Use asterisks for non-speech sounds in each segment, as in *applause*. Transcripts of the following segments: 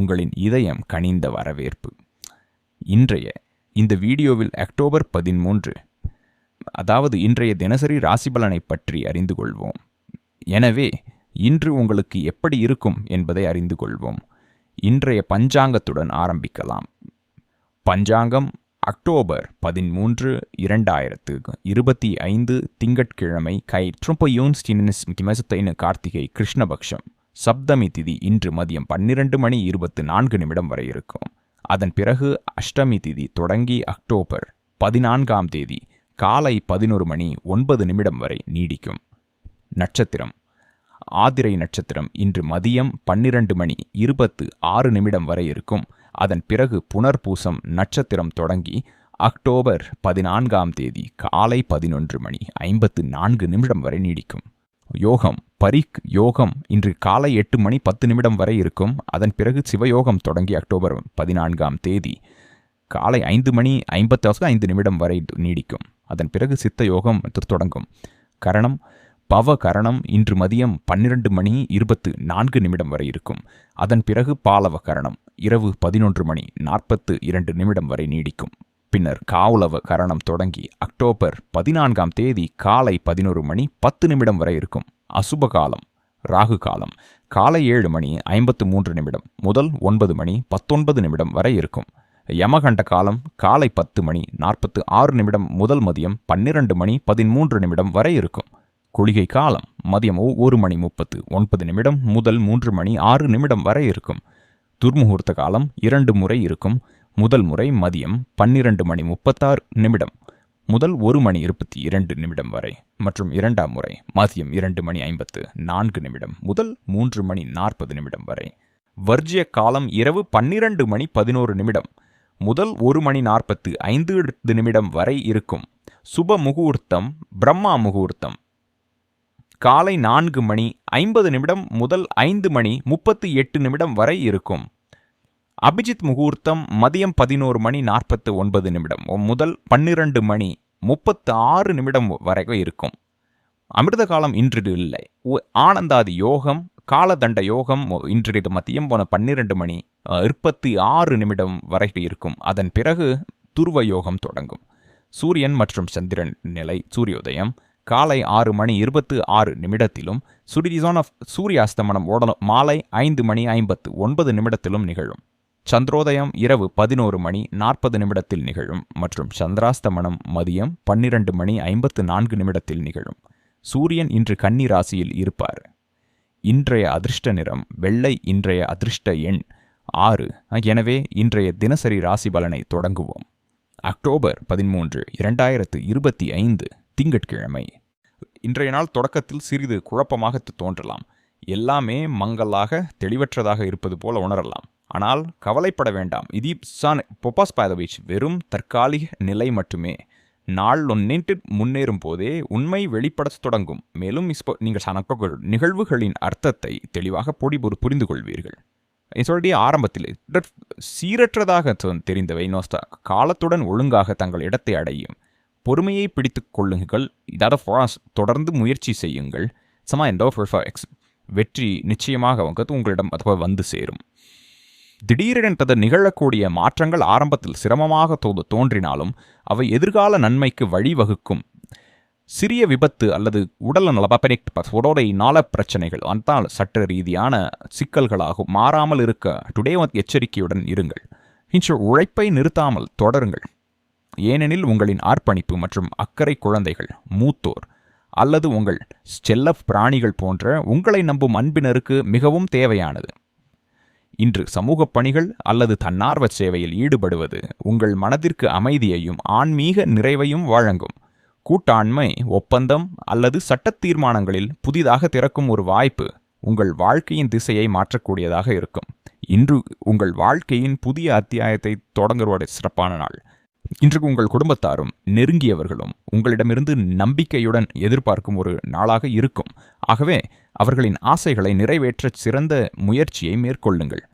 உங்களின் இதயம் கனிந்த வரவேற்பு. இன்றைய இந்த வீடியோவில் அக்டோபர் பதிமூன்று அதாவது இன்றைய தினசரி ராசிபலனை பற்றி அறிந்து கொள்வோம். எனவே இன்று உங்களுக்கு எப்படி இருக்கும் என்பதை அறிந்து கொள்வோம். இன்றைய பஞ்சாங்கத்துடன் ஆரம்பிக்கலாம். பஞ்சாங்கம் அக்டோபர் பதிமூன்று இரண்டாயிரத்து இருபத்தி ஐந்து திங்கட்கிழமை கை ட்ரொம்பயோன்ஸ்டினிஸ் கிமசத்தைன கார்த்திகை கிருஷ்ணபக்ஷம். சப்தமி திதி இன்று மதியம் பன்னிரண்டு மணி இருபத்து நான்கு நிமிடம் வரை இருக்கும். அதன் பிறகு அஷ்டமி திதி தொடங்கி அக்டோபர் பதினான்காம் தேதி காலை பதினொரு மணி ஒன்பது நிமிடம் வரை நீடிக்கும். நட்சத்திரம். ஆதிரை நட்சத்திரம் இன்று மதியம் பன்னிரண்டு மணி இருபத்து ஆறு நிமிடம் வரை இருக்கும். அதன் பிறகு புனர்பூசம் நட்சத்திரம் தொடங்கி அக்டோபர் பதினான்காம் தேதி காலை பதினொன்று மணி ஐம்பத்து நான்கு நிமிடம் வரை நீடிக்கும். யோகம் பரிக் யோகம் இன்று காலை எட்டு மணி பத்து நிமிடம் வரை இருக்கும். அதன் பிறகு சிவயோகம் தொடங்கி அக்டோபர் பதினான்காம் தேதி காலை ஐந்து மணி ஐம்பத்தாசுக்கு ஐந்து நிமிடம் வரை நீடிக்கும். அதன் பிறகு சித்த யோகம் தொடங்கும். கரணம் பவ கரணம் இன்று மதியம் பன்னிரண்டு மணி இருபத்து நான்கு நிமிடம் வரை இருக்கும். அதன் பிறகு பாலவ கரணம் இரவு பதினொன்று மணி நாற்பத்து இரண்டு நிமிடம் வரை நீடிக்கும். பின்னர் காவுலவ கரணம் தொடங்கி அக்டோபர் பதினான்காம் தேதி காலை பதினோரு மணி பத்து நிமிடம் வரை இருக்கும். அசுப காலம் ராகு காலம் காலை ஏழு மணி ஐம்பத்து மூன்று நிமிடம் முதல் ஒன்பது மணி பத்தொன்பது நிமிடம் வரை இருக்கும். யமகண்ட காலம் காலை பத்து மணி நாற்பத்து ஆறு நிமிடம் முதல் மதியம் பன்னிரண்டு மணி பதிமூன்று நிமிடம் வரை இருக்கும். குளிகை காலம் மதியம் ஒரு மணி முப்பத்து ஒன்பது நிமிடம் முதல் மூன்று மணி ஆறு நிமிடம் வரை இருக்கும். துர்முகூர்த்த காலம் இரண்டு முறை இருக்கும். முதல் முறை மதியம் பன்னிரண்டு மணி முப்பத்தாறு நிமிடம் முதல் ஒரு மணி இருபத்தி இரண்டு நிமிடம் வரை மற்றும் இரண்டாம் முறை மதியம் இரண்டு மணி ஐம்பத்து நான்கு நிமிடம் முதல் மூன்று மணி நாற்பது நிமிடம் வரை. வர்ஜிய காலம் இரவு பன்னிரண்டு மணி பதினோரு நிமிடம் முதல் ஒரு மணி நாற்பத்து ஐந்து நிமிடம் வரை இருக்கும். சுப முகூர்த்தம் பிரம்மா முகூர்த்தம். காலை நான்கு மணி ஐம்பது நிமிடம் முதல் ஐந்து மணி முப்பத்து எட்டு நிமிடம் வரை இருக்கும். அபிஜித் முகூர்த்தம் மதியம் பதினோரு மணி நாற்பத்து ஒன்பது நிமிடம். முதல் பன்னிரண்டு மணி முப்பத்து ஆறு நிமிடம் வரைக்கும் இருக்கும். அமிர்த காலம் இன்று இல்லை. ஆனந்தாதி யோகம் காலதண்ட யோகம் இன்று மதியம் போன பன்னிரண்டு மணி இருபத்தி ஆறு நிமிடம் வரை இருக்கும். அதன் பிறகு துருவ யோகம் தொடங்கும். சூரியன் மற்றும் சந்திரன் நிலை சூரியோதயம். காலை ஆறு மணி இருபத்து ஆறு நிமிடத்திலும் சுடிரிசான் ஆஃப் சூரியாஸ்தமனம் ஓட மாலை ஐந்து மணி ஐம்பத்து ஒன்பது நிமிடத்திலும் நிகழும். சந்திரோதயம் இரவு பதினோரு மணி நாற்பது நிமிடத்தில் நிகழும் மற்றும் சந்திராஸ்தமனம் மதியம் பன்னிரண்டு மணி ஐம்பத்து நான்கு நிமிடத்தில் நிகழும். சூரியன் இன்று கன்னி ராசியில் இருப்பார். இன்றைய அதிர்ஷ்ட நிறம் வெள்ளை இன்றைய அதிர்ஷ்ட எண் ஆறு. எனவே இன்றைய தினசரி ராசி பலனை தொடங்குவோம். அக்டோபர் பதிமூன்று இரண்டாயிரத்து இருபத்தி ஐந்து திங்கட்கிழமை. இன்றைய நாள் தொடக்கத்தில் சிறிது குழப்பமாக தோன்றலாம். எல்லாமே மங்களாக தெளிவற்றதாக இருப்பது போல உணரலாம். ஆனால் கவலைப்பட வேண்டாம். இது சான் பொப்பாஸ் பாதவிச் வெறும் தற்காலிக நிலை மட்டுமே. நாள் ஒன்னிட்டு முன்னேறும் போதே உண்மை வெளிப்படத் தொடங்கும். மேலும் நீங்கள் சனக்கொள் நிகழ்வுகளின் அர்த்தத்தை தெளிவாக பொடிபொரு புரிந்து கொள்வீர்கள். சொல்லிய ஆரம்பத்தில் சீரற்றதாக தெரிந்தவை நோஸ்தா காலத்துடன் ஒழுங்காக தங்கள் இடத்தை அடையும். பொறுமையை பிடித்து கொள்ளுங்கள். இதாத ஃபாஸ் தொடர்ந்து முயற்சி செய்யுங்கள். சமா எண்டோ எக்ஸ் வெற்றி நிச்சயமாக அவங்க உங்களிடம் அதுபோல வந்து சேரும். திடீரென்றது நிகழக்கூடிய மாற்றங்கள் ஆரம்பத்தில் சிரமமாக தோது தோன்றினாலும் அவை எதிர்கால நன்மைக்கு வழிவகுக்கும். சிறிய விபத்து அல்லது உடல் நலபெனிக் நாள பிரச்சனைகள் வந்தால் சட்ட ரீதியான சிக்கல்களாகும் மாறாமல் இருக்க டுடே எச்சரிக்கையுடன் இருங்கள். இன்று உழைப்பை நிறுத்தாமல் தொடருங்கள். ஏனெனில் உங்களின் அர்ப்பணிப்பு மற்றும் அக்கறை குழந்தைகள் மூத்தோர் அல்லது உங்கள் செல்ல பிராணிகள் போன்ற உங்களை நம்பும் அன்பினருக்கு மிகவும் தேவையானது. இன்று சமூக பணிகள் அல்லது தன்னார்வ சேவையில் ஈடுபடுவது உங்கள் மனதிற்கு அமைதியையும் ஆன்மீக நிறைவையும் வழங்கும். கூட்டாண்மை ஒப்பந்தம் அல்லது சட்ட தீர்மானங்களில் புதிதாக திறக்கும் ஒரு வாய்ப்பு உங்கள் வாழ்க்கையின் திசையை மாற்றக்கூடியதாக இருக்கும். இன்று உங்கள் வாழ்க்கையின் புதிய அத்தியாயத்தை தொடங்குவோட சிறப்பான நாள். இன்று உங்கள் குடும்பத்தாரும் நெருங்கியவர்களும் உங்களிடமிருந்து நம்பிக்கையுடன் எதிர்பார்க்கும் ஒரு நாளாக இருக்கும். ஆகவே அவர்களின் ஆசைகளை நிறைவேற்ற சிறந்த முயற்சியை மேற்கொள்ளுங்கள்.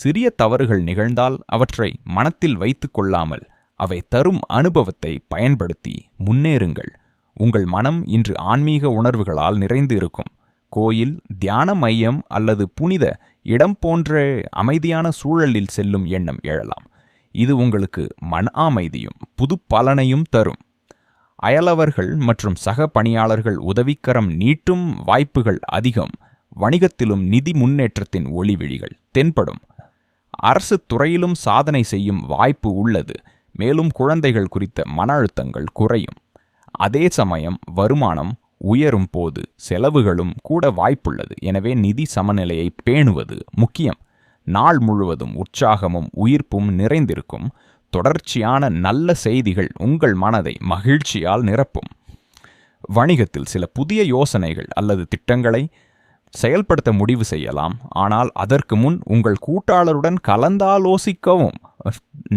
சிறிய தவறுகள் நிகழ்ந்தால் அவற்றை மனத்தில் வைத்து கொள்ளாமல் அவை தரும் அனுபவத்தை பயன்படுத்தி முன்னேறுங்கள். உங்கள் மனம் இன்று ஆன்மீக உணர்வுகளால் நிறைந்து இருக்கும். கோயில் தியான மையம் அல்லது புனித இடம் போன்ற அமைதியான சூழலில் செல்லும் எண்ணம் எழலாம். இது உங்களுக்கு மன அமைதியும் புது பலனையும் தரும். அயலவர்கள் மற்றும் சக பணியாளர்கள் உதவிக்கரம் நீட்டும் வாய்ப்புகள் அதிகம். வணிகத்திலும் நிதி முன்னேற்றத்தின் ஒளிவிழிகள் தென்படும். அரசு துறையிலும் சாதனை செய்யும் வாய்ப்பு உள்ளது. மேலும் குழந்தைகள் குறித்த மன அழுத்தங்கள் குறையும். அதே சமயம் வருமானம் உயரும் போது செலவுகளும் கூட வாய்ப்புள்ளது. எனவே நிதி சமநிலையை பேணுவது முக்கியம். நாள் முழுவதும் உற்சாகமும் உயிர்ப்பும் நிறைந்திருக்கும். தொடர்ச்சியான நல்ல செய்திகள் உங்கள் மனதை மகிழ்ச்சியால் நிரப்பும். வணிகத்தில் சில புதிய யோசனைகள் அல்லது திட்டங்களை செயல்படுத்த முடிவு செய்யலாம். ஆனால் அதற்கு முன் உங்கள் கூட்டாளருடன் கலந்தாலோசிக்கவும்.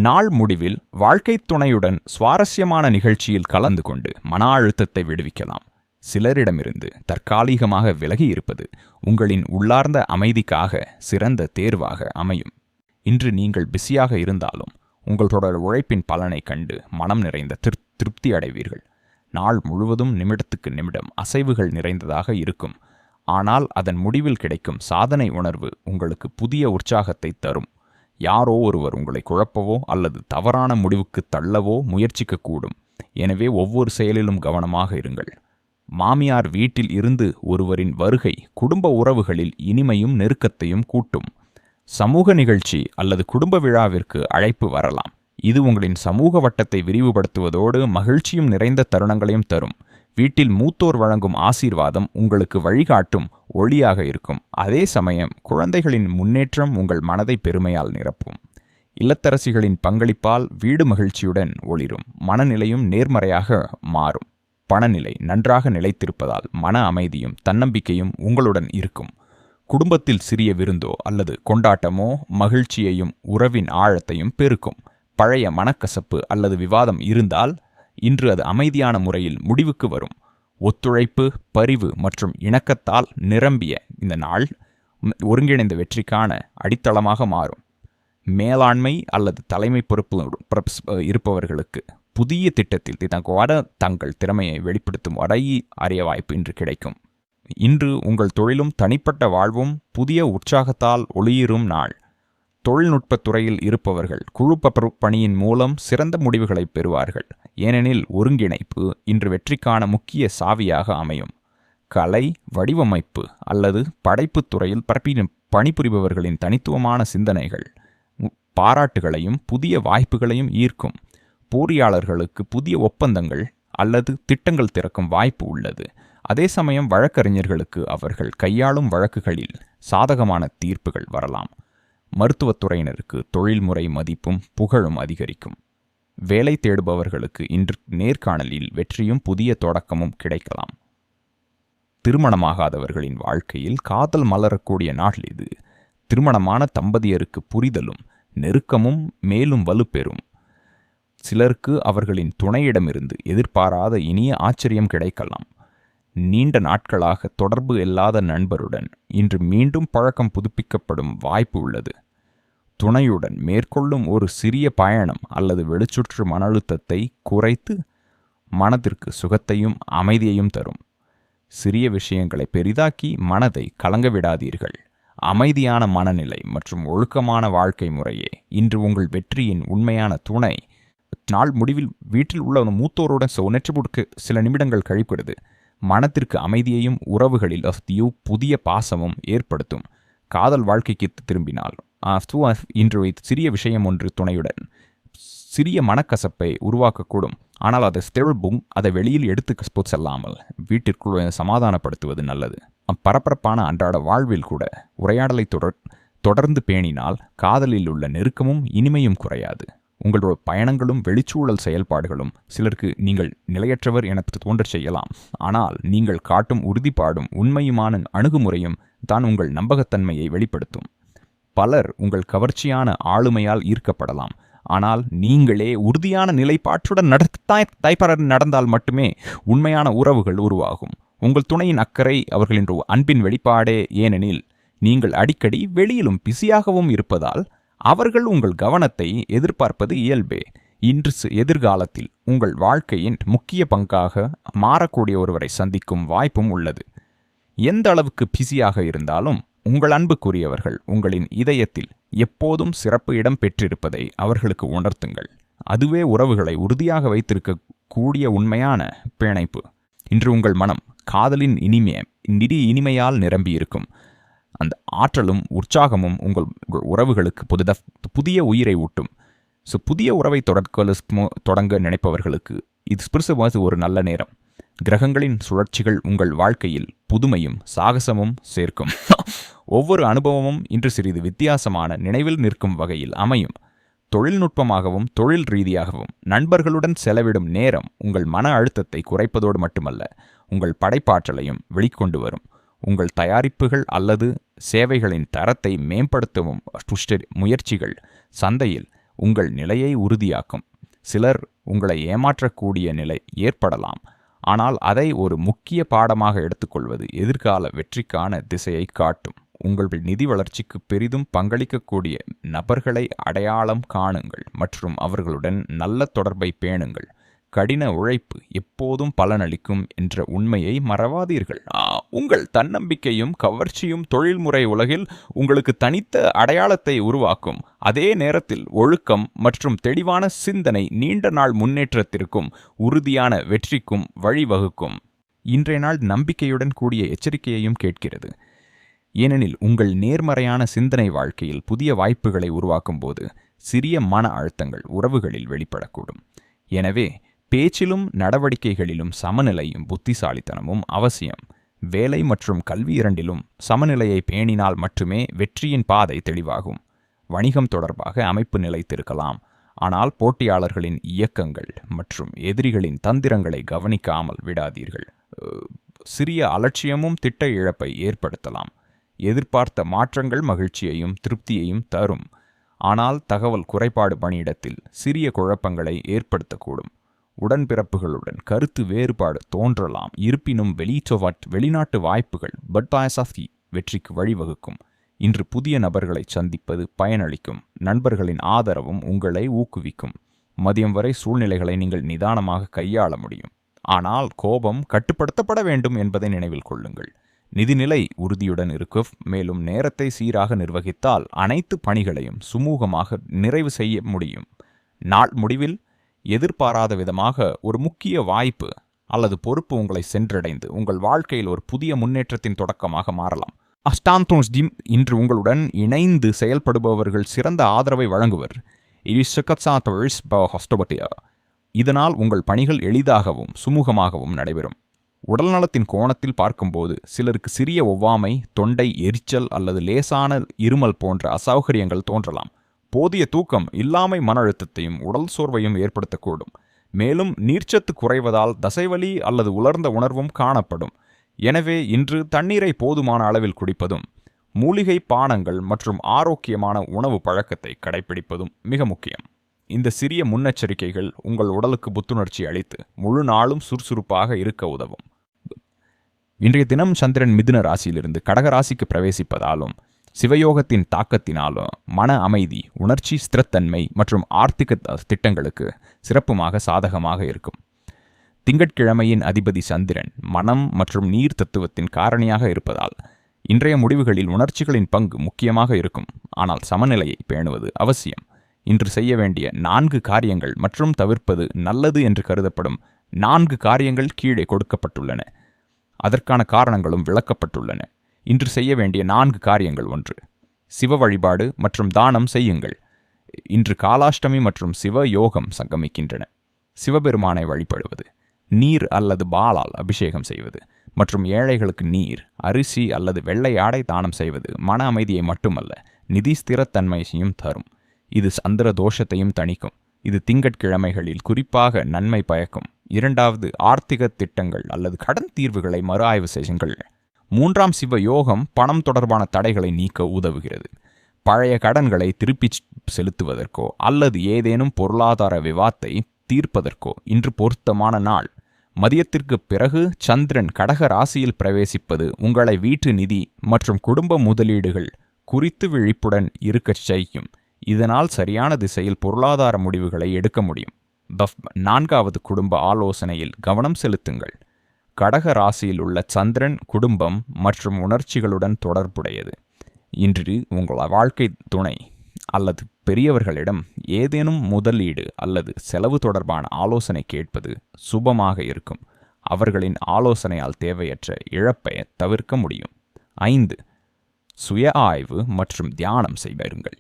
நாள் முடிவில் வாழ்க்கை துணையுடன் சுவாரஸ்யமான நிகழ்ச்சியில் கலந்து கொண்டு மன அழுத்தத்தை விடுவிக்கலாம். சிலரிடமிருந்து தற்காலிகமாக விலகி இருப்பது உங்களின் உள்ளார்ந்த அமைதிக்காக சிறந்த தேர்வாக அமையும். இன்று நீங்கள் பிஸியாக இருந்தாலும் உங்களோட உழைப்பின் பலனை கண்டு மனம் நிறைந்த திரு திருப்தி அடைவீர்கள். நாள் முழுவதும் நிமிடத்துக்கு நிமிடம் அசைவுகள் நிறைந்ததாக இருக்கும். ஆனால் அதன் முடிவில் கிடைக்கும் சாதனை உணர்வு உங்களுக்கு புதிய உற்சாகத்தை தரும். யாரோ ஒருவர் உங்களை குழப்பவோ அல்லது தவறான முடிவுக்கு தள்ளவோ முயற்சிக்கக்கூடும் எனவே ஒவ்வொரு செயலிலும் கவனமாக இருங்கள். மாமியார் வீட்டில் இருந்து ஒருவரின் வருகை குடும்ப உறவுகளில் இனிமையும் நெருக்கத்தையும் கூட்டும். சமூக நிகழ்ச்சி அல்லது குடும்ப விழாவிற்கு அழைப்பு வரலாம். இது உங்களின் சமூக வட்டத்தை விரிவுபடுத்துவதோடு மகிழ்ச்சியும் நிறைந்த தருணங்களையும் தரும். வீட்டில் மூத்தோர் வழங்கும் ஆசீர்வாதம் உங்களுக்கு வழிகாட்டும் ஒளியாக இருக்கும். அதே சமயம் குழந்தைகளின் முன்னேற்றம் உங்கள் மனதை பெருமையால் நிரப்பும். இல்லத்தரசிகளின் பங்களிப்பால் வீடு மகிழ்ச்சியுடன் ஒளிரும். மனநிலையும் நேர்மறையாக மாறும். பணநிலை நன்றாக நிலைத்திருப்பதால் மன அமைதியும் தன்னம்பிக்கையும் உங்களுடன் இருக்கும். குடும்பத்தில் சிறிய விருந்தோ அல்லது கொண்டாட்டமோ மகிழ்ச்சியையும் உறவின் ஆழத்தையும் பெருக்கும். பழைய மனக்கசப்பு அல்லது விவாதம் இருந்தால் இன்று அது அமைதியான முறையில் முடிவுக்கு வரும். ஒத்துழைப்பு பரிவு மற்றும் இணக்கத்தால் நிரம்பிய இந்த நாள் ஒருங்கிணைந்த வெற்றிக்கான அடித்தளமாக மாறும். மேலாண்மை அல்லது தலைமை பொறுப்பு இருப்பவர்களுக்கு புதிய திட்டத்தில் தங்கோட தங்கள் திறமையை வெளிப்படுத்தும் வரை அறிய வாய்ப்பு இன்று கிடைக்கும். இன்று உங்கள் தொழிலும் தனிப்பட்ட வாழ்வும் புதிய உற்சாகத்தால் ஒளியிரும் நாள். தொழில்நுட்பத் துறையில் இருப்பவர்கள் குழு பணியின் மூலம் சிறந்த முடிவுகளை பெறுவார்கள். ஏனெனில் ஒருங்கிணைப்பு இன்று வெற்றிக்கான முக்கிய சாவியாக அமையும். கலை வடிவமைப்பு அல்லது படைப்புத் துறையில் பரப்பி பணிபுரிபவர்களின் தனித்துவமான சிந்தனைகள் பாராட்டுகளையும் புதிய வாய்ப்புகளையும் ஈர்க்கும். போரியாளர்களுக்கு புதிய ஒப்பந்தங்கள் அல்லது திட்டங்கள் திறக்கும் வாய்ப்பு உள்ளது. அதே சமயம் வழக்கறிஞர்களுக்கு அவர்கள் கையாளும் வழக்குகளில் சாதகமான தீர்ப்புகள் வரலாம். மருத்துவத்துறையினருக்கு தொழில்முறை மதிப்பும் புகழும் அதிகரிக்கும். வேலை தேடுபவர்களுக்கு இன்று நேர்காணலில் வெற்றியும் புதிய தொடக்கமும் கிடைக்கலாம். திருமணமாகாதவர்களின் வாழ்க்கையில் காதல் மலரக்கூடிய நாள் இது. திருமணமான தம்பதியருக்கு புரிதலும் நெருக்கமும் மேலும் வலுப்பெறும். சிலருக்கு அவர்களின் துணையிடமிருந்து எதிர்பாராத இனிய ஆச்சரியம் கிடைக்கலாம். நீண்ட நாட்களாக தொடர்பு இல்லாத நண்பருடன் இன்று மீண்டும் பழக்கம் புதுப்பிக்கப்படும் வாய்ப்பு உள்ளது. துணையுடன் மேற்கொள்ளும் ஒரு சிறிய பயணம் அல்லது வெளிச்சுற்று மன அழுத்தத்தை குறைத்து மனதிற்கு சுகத்தையும் அமைதியையும் தரும். சிறிய விஷயங்களை பெரிதாக்கி மனதை கலங்க விடாதீர்கள். அமைதியான மனநிலை மற்றும் ஒழுக்கமான வாழ்க்கை முறையே இன்று உங்கள் வெற்றியின் உண்மையான துணை. நாள் முடிவில் வீட்டில் உள்ள மூத்தோருடன் உணர்ச்சி சில நிமிடங்கள் கழிப்பிடுது. மனத்திற்கு அமைதியையும் உறவுகளில் அஃப்தியூ புதிய பாசமும் ஏற்படுத்தும். காதல் வாழ்க்கைக்கு திரும்பினால். இன்று சிறிய விஷயம் ஒன்று துணையுடன். சிறிய மனக்கசப்பை உருவாக்கக்கூடும். ஆனால் அதை ஸ்தெழ்பும் அதை வெளியில் எடுத்து செல்லாமல் வீட்டிற்குள் சமாதானப்படுத்துவது நல்லது. பரபரப்பான அன்றாட வாழ்வில் கூட உரையாடலை தொடர் தொடர்ந்து பேணினால் காதலில் உள்ள நெருக்கமும் இனிமையும் குறையாது. உங்களோட பயணங்களும் வெளிச்சூழல் செயல்பாடுகளும் சிலருக்கு நீங்கள் நிலையற்றவர் என தோன்றச் செய்யலாம். ஆனால் நீங்கள் காட்டும் உறுதிப்பாடும் உண்மையுமான அணுகுமுறையும் தான் உங்கள் நம்பகத்தன்மையை வெளிப்படுத்தும். பலர் உங்கள் கவர்ச்சியான ஆளுமையால் ஈர்க்கப்படலாம். ஆனால் நீங்களே உறுதியான நிலைப்பாட்டுடன் நடத்தாய் தைப்பரர் நடந்தால் மட்டுமே உண்மையான உறவுகள் உருவாகும். உங்கள் துணையின் அக்கறை அவர்களின் அன்பின் வெளிப்பாடே. ஏனெனில் நீங்கள் அடிக்கடி வெளியிலும் பிஸியாகவும் இருப்பதால் அவர்கள் உங்கள் கவனத்தை எதிர்பார்ப்பது இயல்பே. இன்று எதிர்காலத்தில் உங்கள் வாழ்க்கையின் முக்கிய பங்காக மாறக்கூடிய ஒருவரை சந்திக்கும் வாய்ப்பும் உள்ளது. எந்த அளவுக்கு பிஸியாக இருந்தாலும் உங்கள் அன்புக்குரியவர்கள் உங்களின் இதயத்தில் எப்போதும் சிறப்பு இடம் பெற்றிருப்பதை அவர்களுக்கு உணர்த்துங்கள். அதுவே உறவுகளை உறுதியாக வைத்திருக்க கூடிய உண்மையான பிணைப்பு. இன்று உங்கள் மனம் காதலின் இனிமைய நிதி இனிமையால் நிரம்பியிருக்கும். அந்த ஆற்றலும் உற்சாகமும் உங்கள் உங்கள் உறவுகளுக்கு புதித புதிய உயிரை ஊட்டும். ஸோ புதிய உறவை தொடர்களுக்கு தொடங்க நினைப்பவர்களுக்கு இது ஸ்பிரிசுவாசி ஒரு நல்ல நேரம். கிரகங்களின் சுழற்சிகள் உங்கள் வாழ்க்கையில் புதுமையும் சாகசமும் சேர்க்கும். *laughs* ஒவ்வொரு அனுபவமும் இன்று சிறிது வித்தியாசமான நினைவில் நிற்கும் வகையில் அமையும். தொழில்நுட்பமாகவும் தொழில் ரீதியாகவும் நண்பர்களுடன் செலவிடும் நேரம் உங்கள் மன அழுத்தத்தை குறைப்பதோடு மட்டுமல்ல உங்கள் படைப்பாற்றலையும் வெளிக்கொண்டு வரும். உங்கள் தயாரிப்புகள் அல்லது சேவைகளின் தரத்தை மேம்படுத்தவும் முயற்சிகள் சந்தையில் உங்கள் நிலையை உறுதியாக்கும். சிலர் உங்களை ஏமாற்றக்கூடிய நிலை ஏற்படலாம். ஆனால் அதை ஒரு முக்கிய பாடமாக எடுத்துக்கொள்வது எதிர்கால வெற்றிக்கான திசையை காட்டும். உங்கள் நிதி வளர்ச்சிக்கு பெரிதும் பங்களிக்கக்கூடிய நபர்களை அடையாளம் காணுங்கள் மற்றும் அவர்களுடன் நல்ல தொடர்பை பேணுங்கள். கடின உழைப்பு எப்போதும் பலனளிக்கும் என்ற உண்மையை மறவாதீர்கள். உங்கள் தன்னம்பிக்கையும் கவர்ச்சியும் தொழில்முறை உலகில் உங்களுக்கு தனித்த அடையாளத்தை உருவாக்கும். அதே நேரத்தில் ஒழுக்கம் மற்றும் தெளிவான சிந்தனை நீண்ட நாள் முன்னேற்றத்திற்கும் உறுதியான வெற்றிக்கும் வழிவகுக்கும். இன்றைய நாள் நம்பிக்கையுடன் கூடிய எச்சரிக்கையையும் கேட்கிறது. ஏனெனில் உங்கள் நேர்மறையான சிந்தனை வாழ்க்கையில் புதிய வாய்ப்புகளை உருவாக்கும் போது சிறிய மன அழுத்தங்கள் உறவுகளில் வெளிப்படக்கூடும். எனவே பேச்சிலும் நடவடிக்கைகளிலும் சமநிலையும் புத்திசாலித்தனமும் அவசியம். வேலை மற்றும் கல்வி இரண்டிலும் சமநிலையை பேணினால் மட்டுமே வெற்றியின் பாதை தெளிவாகும். வணிகம் தொடர்பாக அமைப்பு நிலைத்திருக்கலாம். ஆனால் போட்டியாளர்களின் இயக்கங்கள் மற்றும் எதிரிகளின் தந்திரங்களை கவனிக்காமல் விடாதீர்கள். சிறிய அலட்சியமும் திட்ட இழப்பை ஏற்படுத்தலாம். எதிர்பார்த்த மாற்றங்கள் மகிழ்ச்சியையும் திருப்தியையும் தரும். ஆனால் தகவல் குறைபாடு பணியிடத்தில் சிறிய குழப்பங்களை ஏற்படுத்தக்கூடும். உடன்பிறப்புகளுடன் கருத்து வேறுபாடு தோன்றலாம். இருப்பினும் வெளியிட்டவட் வெளிநாட்டு வாய்ப்புகள் பட்டாயசாஃபி வெற்றிக்கு வழிவகுக்கும். இன்று புதிய நபர்களை சந்திப்பது பயனளிக்கும். நண்பர்களின் ஆதரவும் உங்களை ஊக்குவிக்கும். மதியம் வரை சூழ்நிலைகளை நீங்கள் நிதானமாக கையாள முடியும். ஆனால் கோபம் கட்டுப்படுத்தப்பட வேண்டும் என்பதை நினைவில் கொள்ளுங்கள். நிதிநிலை உறுதியுடன் இருக்கும். மேலும் நேரத்தை சீராக நிர்வகித்தால் அனைத்து பணிகளையும் சுமூகமாக நிறைவு செய்ய முடியும். நாள் முடிவில் எதிர்பாராத விதமாக ஒரு முக்கிய வாய்ப்பு அல்லது பொறுப்பு உங்களை சென்றடைந்து உங்கள் வாழ்க்கையில் ஒரு புதிய முன்னேற்றத்தின் தொடக்கமாக மாறலாம். அஸ்டாந்தோன்ஸ் டிம் இன்று உங்களுடன் இணைந்து செயல்படுபவர்கள் சிறந்த ஆதரவை வழங்குவர். இதனால் உங்கள் பணிகள் எளிதாகவும் சுமூகமாகவும் நடைபெறும். உடல்நலத்தின் கோணத்தில் பார்க்கும்போது சிலருக்கு சிறிய ஒவ்வாமை தொண்டை எரிச்சல் அல்லது லேசான இருமல் போன்ற அசௌகரியங்கள் தோன்றலாம். போதிய தூக்கம் இல்லாமை மன அழுத்தத்தையும் உடல் சோர்வையும் ஏற்படுத்தக்கூடும். மேலும் நீர்ச்சத்து குறைவதால் தசைவலி அல்லது உலர்ந்த உணர்வும் காணப்படும். எனவே இன்று தண்ணீரை போதுமான அளவில் குடிப்பதும் மூலிகை பானங்கள் மற்றும் ஆரோக்கியமான உணவு பழக்கத்தை கடைபிடிப்பதும் மிக முக்கியம். இந்த சிறிய முன்னெச்சரிக்கைகள் உங்கள் உடலுக்கு புத்துணர்ச்சி அளித்து முழு நாளும் சுறுசுறுப்பாக இருக்க உதவும். இன்றைய தினம் சந்திரன் மிதுன ராசியிலிருந்து கடக ராசிக்கு பிரவேசிப்பதாலும் சிவயோகத்தின் தாக்கத்தினாலும் மன அமைதி உணர்ச்சி ஸ்திரத்தன்மை மற்றும் ஆர்த்திக திட்டங்களுக்கு சிறப்புமாக சாதகமாக இருக்கும். திங்கட்கிழமையின் அதிபதி சந்திரன் மனம் மற்றும் நீர் தத்துவத்தின் காரணியாக இருப்பதால் இன்றைய முடிவுகளில் உணர்ச்சிகளின் பங்கு முக்கியமாக இருக்கும். ஆனால் சமநிலையை பேணுவது அவசியம். இன்று செய்ய வேண்டிய நான்கு காரியங்கள் மற்றும் தவிர்ப்பது நல்லது என்று கருதப்படும் நான்கு காரியங்கள் கீழே கொடுக்கப்பட்டுள்ளன. அதற்கான காரணங்களும் விளக்கப்பட்டுள்ளன. இன்று செய்ய வேண்டிய நான்கு காரியங்கள் ஒன்று. சிவ வழிபாடு மற்றும் தானம் செய்யுங்கள். இன்று காலாஷ்டமி மற்றும் சிவ யோகம் சங்கமிக்கின்றன. சிவபெருமானை வழிபடுவது நீர் அல்லது பாலால் அபிஷேகம் செய்வது மற்றும் ஏழைகளுக்கு நீர் அரிசி அல்லது வெள்ளை ஆடை தானம் செய்வது மன அமைதியை மட்டுமல்ல நிதி ஸ்திரத்தன்மையையும் தரும். இது சந்திர தோஷத்தையும் தணிக்கும். இது திங்கட்கிழமைகளில் குறிப்பாக நன்மை பயக்கும். இரண்டாவது ஆர்த்திக திட்டங்கள் அல்லது கடன் தீர்வுகளை மறு ஆய்வு செய்யுங்கள். மூன்றாம் சிவ யோகம் பணம் தொடர்பான தடைகளை நீக்க உதவுகிறது. பழைய கடன்களை திருப்பி செலுத்துவதற்கோ அல்லது ஏதேனும் பொருளாதார விவாத்தை தீர்ப்பதற்கோ இன்று பொருத்தமான நாள். மதியத்திற்கு பிறகு சந்திரன் கடக ராசியில் பிரவேசிப்பது உங்களை வீட்டு நிதி மற்றும் குடும்ப முதலீடுகள் குறித்து விழிப்புடன் இருக்கச் செய்யும். இதனால் சரியான திசையில் பொருளாதார முடிவுகளை எடுக்க முடியும். நான்காவது குடும்ப ஆலோசனையில் கவனம் செலுத்துங்கள். கடக ராசியில் உள்ள சந்திரன் குடும்பம் மற்றும் உணர்ச்சிகளுடன் தொடர்புடையது. இன்று உங்கள் வாழ்க்கை துணை அல்லது பெரியவர்களிடம் ஏதேனும் முதலீடு அல்லது செலவு தொடர்பான ஆலோசனை கேட்பது சுபமாக இருக்கும். அவர்களின் ஆலோசனையால் தேவையற்ற இழப்பை தவிர்க்க முடியும். ஐந்து சுய ஆய்வு மற்றும் தியானம் செய்வருங்கள்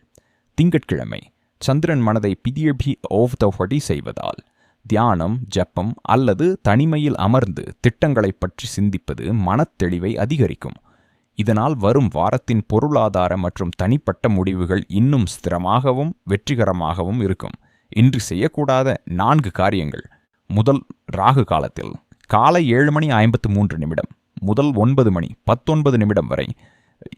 திங்கட்கிழமை சந்திரன் மனதை பிதியபி ஓவ் த செய்வதால் தியானம் ஜப்பம் அல்லது தனிமையில் அமர்ந்து திட்டங்களைப் பற்றி சிந்திப்பது மனத்தெளிவை அதிகரிக்கும். இதனால் வரும் வாரத்தின் பொருளாதார மற்றும் தனிப்பட்ட முடிவுகள் இன்னும் ஸ்திரமாகவும் வெற்றிகரமாகவும் இருக்கும். இன்று செய்யக்கூடாத நான்கு காரியங்கள். முதல் ராகு காலத்தில். காலை ஏழு மணி ஐம்பத்து மூன்று நிமிடம். முதல் ஒன்பது மணி பத்தொன்பது நிமிடம் வரை.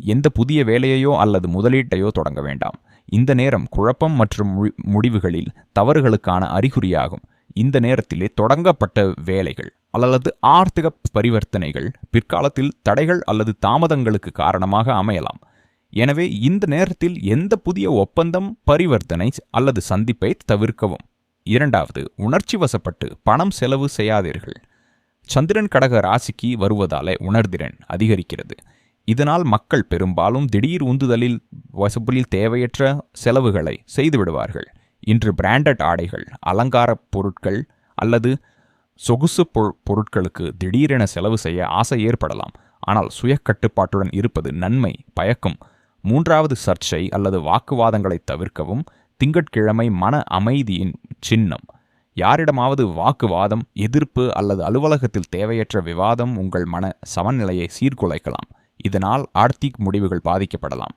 எந்த புதிய வேலையையோ அல்லது முதலீட்டையோ தொடங்க வேண்டாம். இந்த நேரம் குழப்பம் மற்றும் முடிவுகளில் தவறுகளுக்கான அறிகுறியாகும். இந்த நேரத்திலே தொடங்கப்பட்ட வேலைகள் அல்லது ஆர்த்திக பரிவர்த்தனைகள் பிற்காலத்தில் தடைகள் அல்லது தாமதங்களுக்கு காரணமாக அமையலாம். எனவே இந்த நேரத்தில் எந்த புதிய ஒப்பந்தம் பரிவர்த்தனை அல்லது சந்திப்பை தவிர்க்கவும். இரண்டாவது உணர்ச்சி வசப்பட்டு பணம் செலவு செய்யாதீர்கள். சந்திரன் கடக ராசிக்கு வருவதாலே உணர்திறன் அதிகரிக்கிறது. இதனால் மக்கள் பெரும்பாலும் திடீர் உந்துதலில் வசப்புலில் தேவையற்ற செலவுகளை செய்துவிடுவார்கள். இன்று பிராண்டட் ஆடைகள் அலங்கார பொருட்கள் அல்லது சொகுசு பொருட்களுக்கு திடீரென செலவு செய்ய ஆசை ஏற்படலாம். ஆனால் சுய கட்டுப்பாட்டுடன் இருப்பது நன்மை பயக்கும். மூன்றாவது சர்ச்சை அல்லது வாக்குவாதங்களை தவிர்க்கவும் திங்கட்கிழமை மன அமைதியின் சின்னம். யாரிடமாவது வாக்குவாதம் எதிர்ப்பு அல்லது அலுவலகத்தில் தேவையற்ற விவாதம் உங்கள் மன சமநிலையை சீர்குலைக்கலாம். இதனால் ஆர்த்திக் முடிவுகள் பாதிக்கப்படலாம்.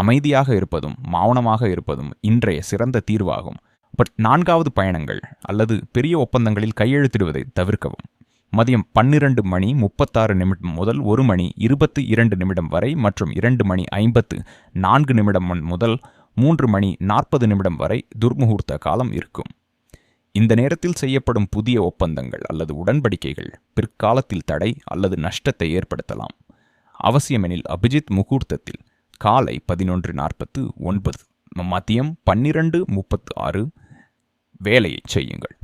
அமைதியாக இருப்பதும் மௌனமாக இருப்பதும் இன்றைய சிறந்த தீர்வாகும். பட் நான்காவது பயணங்கள் அல்லது பெரிய ஒப்பந்தங்களில் கையெழுத்திடுவதை தவிர்க்கவும். மதியம் பன்னிரண்டு மணி முப்பத்தாறு நிமிடம் முதல் ஒரு மணி இருபத்தி இரண்டு நிமிடம் வரை மற்றும் இரண்டு மணி ஐம்பத்து நான்கு நிமிடம் முதல் மூன்று மணி நாற்பது நிமிடம் வரை துர்முகூர்த்த காலம் இருக்கும். இந்த நேரத்தில் செய்யப்படும் புதிய ஒப்பந்தங்கள் அல்லது உடன்படிக்கைகள் பிற்காலத்தில் தடை அல்லது நஷ்டத்தை ஏற்படுத்தலாம். அவசியமெனில் அபிஜித் முகூர்த்தத்தில் காலை பதினொன்று நாற்பத்து ஒன்பது. மதியம் பன்னிரண்டு முப்பத்து ஆறு வேலையை செய்யுங்கள்.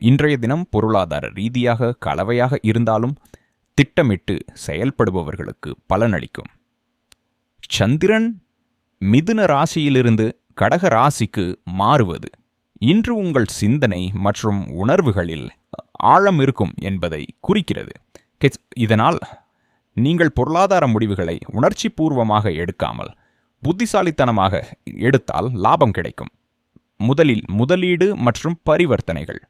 இன்றைய தினம் பொருளாதார ரீதியாக கலவையாக இருந்தாலும் திட்டமிட்டு செயல்படுபவர்களுக்கு பலனளிக்கும். சந்திரன் மிதுன ராசியிலிருந்து கடக ராசிக்கு மாறுவது இன்று உங்கள் சிந்தனை மற்றும் உணர்வுகளில் ஆழம் இருக்கும் என்பதை குறிக்கிறது. இதனால் நீங்கள் பொருளாதார முடிவுகளை உணர்ச்சி பூர்வமாக எடுக்காமல் புத்திசாலித்தனமாக எடுத்தால் லாபம் கிடைக்கும். முதலில் முதலீடு மற்றும் பரிவர்த்தனைகள்.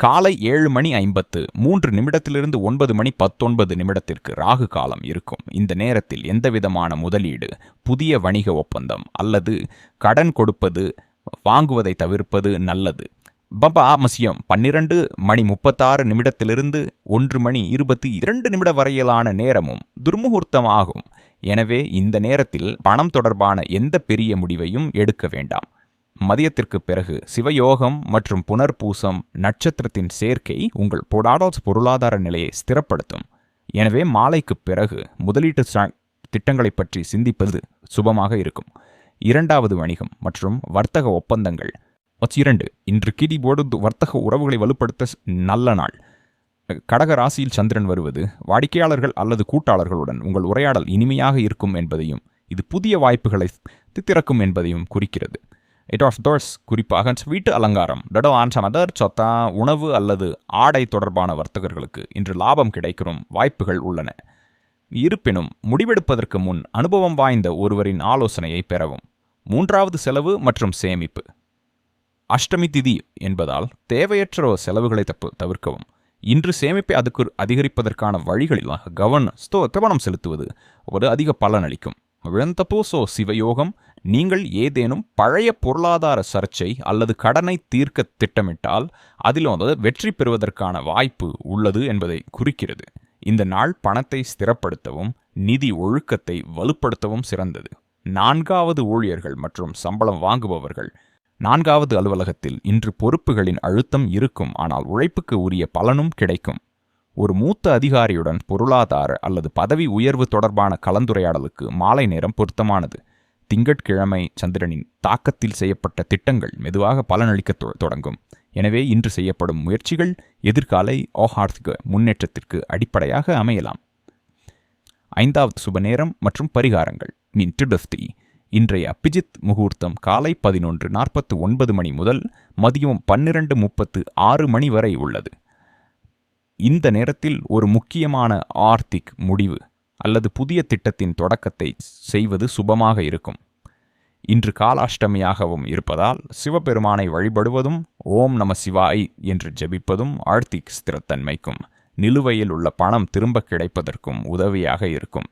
காலை ஏழு மணி ஐம்பத்து மூன்று நிமிடத்திலிருந்து ஒன்பது மணி பத்தொன்பது நிமிடத்திற்கு ராகு காலம் இருக்கும். இந்த நேரத்தில் எந்தவிதமான முதலீடு புதிய வணிக ஒப்பந்தம் அல்லது கடன் கொடுப்பது வாங்குவதை தவிர்ப்பது நல்லது. பம்பா ஆமசியம் பன்னிரண்டு மணி முப்பத்தாறு நிமிடத்திலிருந்து ஒன்று மணி இருபத்தி இரண்டு நிமிட வரையிலான நேரமும் துர்முகூர்த்தமாகும் எனவே இந்த நேரத்தில் பணம் தொடர்பான எந்த பெரிய முடிவையும் எடுக்க வேண்டாம். மதியத்திற்கு பிறகு சிவயோகம் மற்றும் புனர்பூசம் நட்சத்திரத்தின் சேர்க்கை உங்கள் பொடாடோஸ் பொருளாதார நிலையை ஸ்திரப்படுத்தும். எனவே மாலைக்கு பிறகு முதலீட்டு திட்டங்களை பற்றி சிந்திப்பது சுபமாக இருக்கும். இரண்டாவது வணிகம் மற்றும் வர்த்தக ஒப்பந்தங்கள் இரண்டு. இன்று கிடிபோடு வர்த்தக உறவுகளை வலுப்படுத்த நல்ல நாள். கடக ராசியில் சந்திரன் வருவது வாடிக்கையாளர்கள் அல்லது கூட்டாளர்களுடன் உங்கள் உரையாடல் இனிமையாக இருக்கும் என்பதையும் இது புதிய வாய்ப்புகளை திறக்கும் என்பதையும் குறிக்கிறது. இட் ஆஃப் தோர்ஸ் குறிப்பாக வீட்டு அலங்காரம். டடோ ஆன்சனதர் சொத்தா உணவு அல்லது ஆடை தொடர்பான வர்த்தகர்களுக்கு இன்று லாபம் கிடைக்கும் வாய்ப்புகள் உள்ளன. இருப்பினும் முடிவெடுப்பதற்கு முன் அனுபவம் வாய்ந்த ஒருவரின் ஆலோசனையை பெறவும். மூன்றாவது செலவு மற்றும் சேமிப்பு. அஷ்டமி திதி என்பதால் தேவையற்ற செலவுகளை தப்பு தவிர்க்கவும். இன்று சேமிப்பை அதுக்கு அதிகரிப்பதற்கான வழிகளில் கவன கவனம் செலுத்துவது ஒரு அதிக பலனளிக்கும். விழந்தபோசோ சிவயோகம் நீங்கள் ஏதேனும் பழைய பொருளாதார சர்ச்சை அல்லது கடனை தீர்க்க திட்டமிட்டால் அதில் வந்து வெற்றி பெறுவதற்கான வாய்ப்பு உள்ளது என்பதை குறிக்கிறது. இந்த நாள் பணத்தை ஸ்திரப்படுத்தவும் நிதி ஒழுக்கத்தை வலுப்படுத்தவும் சிறந்தது. நான்காவது ஊழியர்கள் மற்றும் சம்பளம் வாங்குபவர்கள் நான்காவது அலுவலகத்தில் இன்று பொறுப்புகளின் அழுத்தம் இருக்கும் ஆனால் உழைப்புக்கு உரிய பலனும் கிடைக்கும். ஒரு மூத்த அதிகாரியுடன் பொருளாதார அல்லது பதவி உயர்வு தொடர்பான கலந்துரையாடலுக்கு மாலை நேரம் பொருத்தமானது. திங்கட்கிழமை சந்திரனின் தாக்கத்தில் செய்யப்பட்ட திட்டங்கள் மெதுவாக பலனளிக்க தொடங்கும். எனவே இன்று செய்யப்படும் முயற்சிகள் எதிர்காலை ஓஹார்த்திக முன்னேற்றத்திற்கு அடிப்படையாக அமையலாம். ஐந்தாவது சுப நேரம் மற்றும் பரிகாரங்கள். மீன் டுடஸ்தி இன்றைய அபிஜித் முகூர்த்தம் காலை பதினொன்று நாற்பத்து ஒன்பது மணி முதல் மதியம் பன்னிரண்டு முப்பத்து ஆறு மணி வரை உள்ளது. இந்த நேரத்தில் ஒரு முக்கியமான ஆர்த்திக் முடிவு அல்லது புதிய திட்டத்தின் தொடக்கத்தை செய்வது சுபமாக இருக்கும். இன்று காலாஷ்டமியாகவும் இருப்பதால் சிவபெருமானை வழிபடுவதும் ஓம் நம சிவாய் என்று ஜெபிப்பதும் ஆர்த்திக் ஸ்திரத்தன்மைக்கும் நிலுவையில் உள்ள பணம் திரும்ப கிடைப்பதற்கும் உதவியாக இருக்கும்.